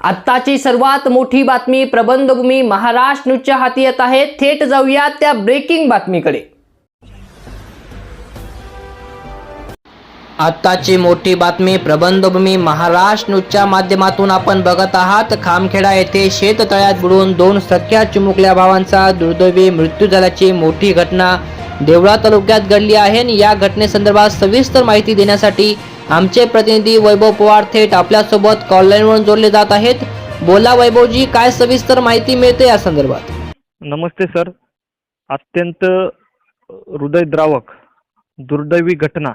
आत्ताची सर्वात मोठी बातमी प्रबंधभूमी महाराष्ट्र न्यूजच्या हाती येत आहे. थेट जाऊया त्या ब्रेकिंग बातमीकडे. आत्ताची मोठी बातमी प्रबंधभूमी महाराष्ट्र न्यूजच्या माध्यमातून आपण बघत आहात. खामखेडा येथे शेततळ्यात बुडून दोन सख्या चिमुकल्या भावांचा दुर्दैवी मृत्यू झाल्याची मोठी घटना देवळा तालुक्यात घडली आहे आणि या घटनेसंदर्भात सविस्तर माहिती देण्यासाठी आमचे प्रतिनिधी वैभव पवार थेट आपल्यासोबत कॉललाईनवरून जोडले जात आहेत. बोला वैभवजी काय सविस्तर माहिती मिळते या संदर्भात? नमस्ते सर. अत्यंत हृदयद्रावक दुर्दैवी घटना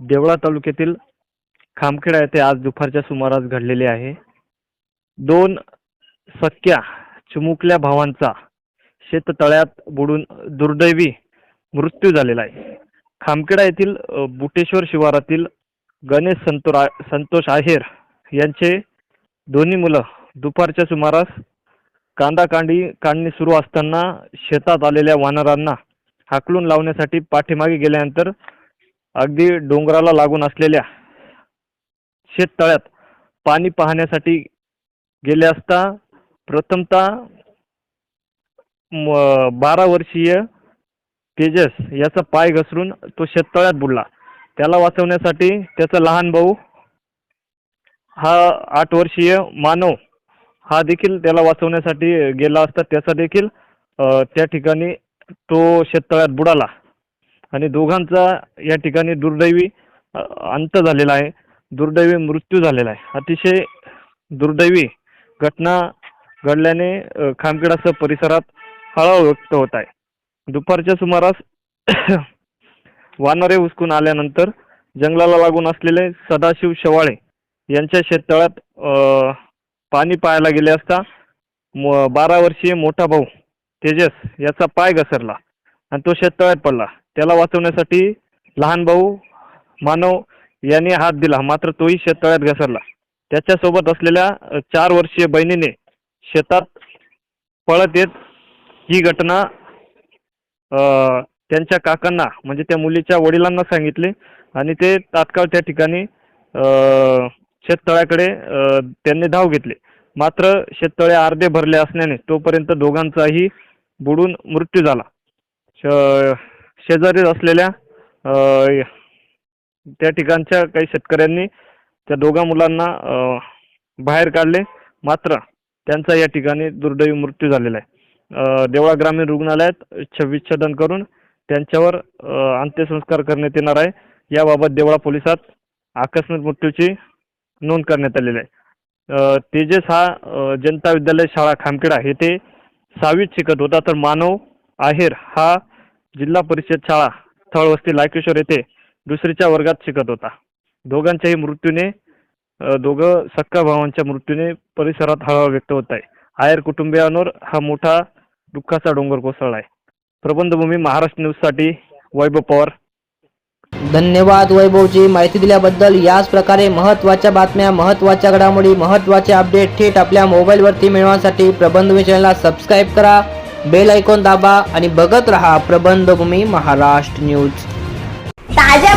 देवळा तालुक्यातील खामखेडा येथे आज दुपारच्या सुमारास घडलेली आहे. दोन सख्या चिमुकल्या भावांचा शेततळ्यात बुडून दुर्दैवी मृत्यू झालेला आहे. खामखेडा येथील बुटेश्वर शिवारातील गणेश संतोरा संतोष आहेर यांचे दोन्ही मुलं दुपारच्या सुमारास कांदा कांडी काढणी सुरू असताना शेतात आलेल्या वानरांना हाकलून लावण्यासाठी पाठीमागे गेल्यानंतर अगदी डोंगराला लागून असलेल्या शेततळ्यात पाणी पाहण्यासाठी गेले असता प्रथमतः म- बारा वर्षीय तेजस याचा पाय घसरून तो शेततळ्यात बुडला. त्याला वाचवण्यासाठी त्याचा लहान भाऊ हा आठ वर्षीय मानव हा देखील त्याला वाचवण्यासाठी गेला असता. त्याचा देखील त्या ठिकाणी तो शेततळ्यात बुडाला. आणि दोघांचा या ठिकाणी दुर्दैवी अंत झालेला आहे. दुर्दैवी मृत्यू झालेला आहे. अतिशय दुर्दैवी घटना घडल्याने खामखेडासह परिसरात हळहळ व्यक्त होत आहे. दुपारच्या सुमारास वानरे उचकून आल्यानंतर जंगलाला लागून असलेले सदाशिव शेवाळे यांच्या शेततळ्यात पाणी पाहायला गेले असता म- बारा वर्षीय मोठा भाऊ तेजस याचा पाय घसरला आणि तो शेततळ्यात पडला. त्याला वाचवण्यासाठी लहान भाऊ मानव यांनी हात दिला मात्र तोही शेततळ्यात घसरला. त्याच्यासोबत असलेल्या चार वर्षीय बहिणीने शेतात पळत येत ही घटना त्यांच्या काकांना म्हणजे त्या मुलीच्या वडिलांना सांगितले. आणि ते तात्काळ त्या ठिकाणी शेततळ्याकडे त्यांनी धाव घेतली. मात्र शेततळे अर्धे भरले असल्याने तोपर्यंत दोघांचाही बुडून मृत्यू झाला. श- शेजारी असलेल्या त्या ठिकाणच्या काही शेतकऱ्यांनी त्या दोघा मुलांना बाहेर काढले. मात्र त्यांचा या ठिकाणी दुर्दैवी मृत्यू झालेला आहे. देवळा ग्रामीण रुग्णालयात छविच्छेदन करून त्यांच्यावर अंत्यसंस्कार करण्यात येणार आहे. याबाबत देवळा पोलिसात आकस्मिक मृत्यूची नोंद करण्यात आलेली आहे. तेजस हा जनता विद्यालय शाळा खामखेडा येथे सहावीत शिकत होता. तर मानव आहेर हा जिल्हा परिषद शाळा स्थळवस्ती लायकेश्वर येथे दुसरीच्या वर्गात शिकत होता. दोघांच्याही मृत्यूने दोघं सक्का भावांच्या मृत्यूने परिसरात हळहळ व्यक्त होत आहे. आहेर कुटुंबियांवर हा मोठा दुःखाचा डोंगर कोसळला आहे प्रबंधभूमी महाराष्ट्र न्यूजसाठी वैभव पवार. धन्यवाद वैभवजी. माहिती दिल्याबद्दल याच प्रकारे महत्त्वाच्या बातम्या महत्त्वाच्या घडामोडी महत्त्वाचे अपडेट थेट आपल्या मोबाईलवरती मिळवण्यासाठी प्रबंधभूमी चॅनलला सबस्क्राईब करा. बेल ऐकून दाबा आणि बघत रहा प्रबंधभूमी महाराष्ट्र न्यूज ताज्या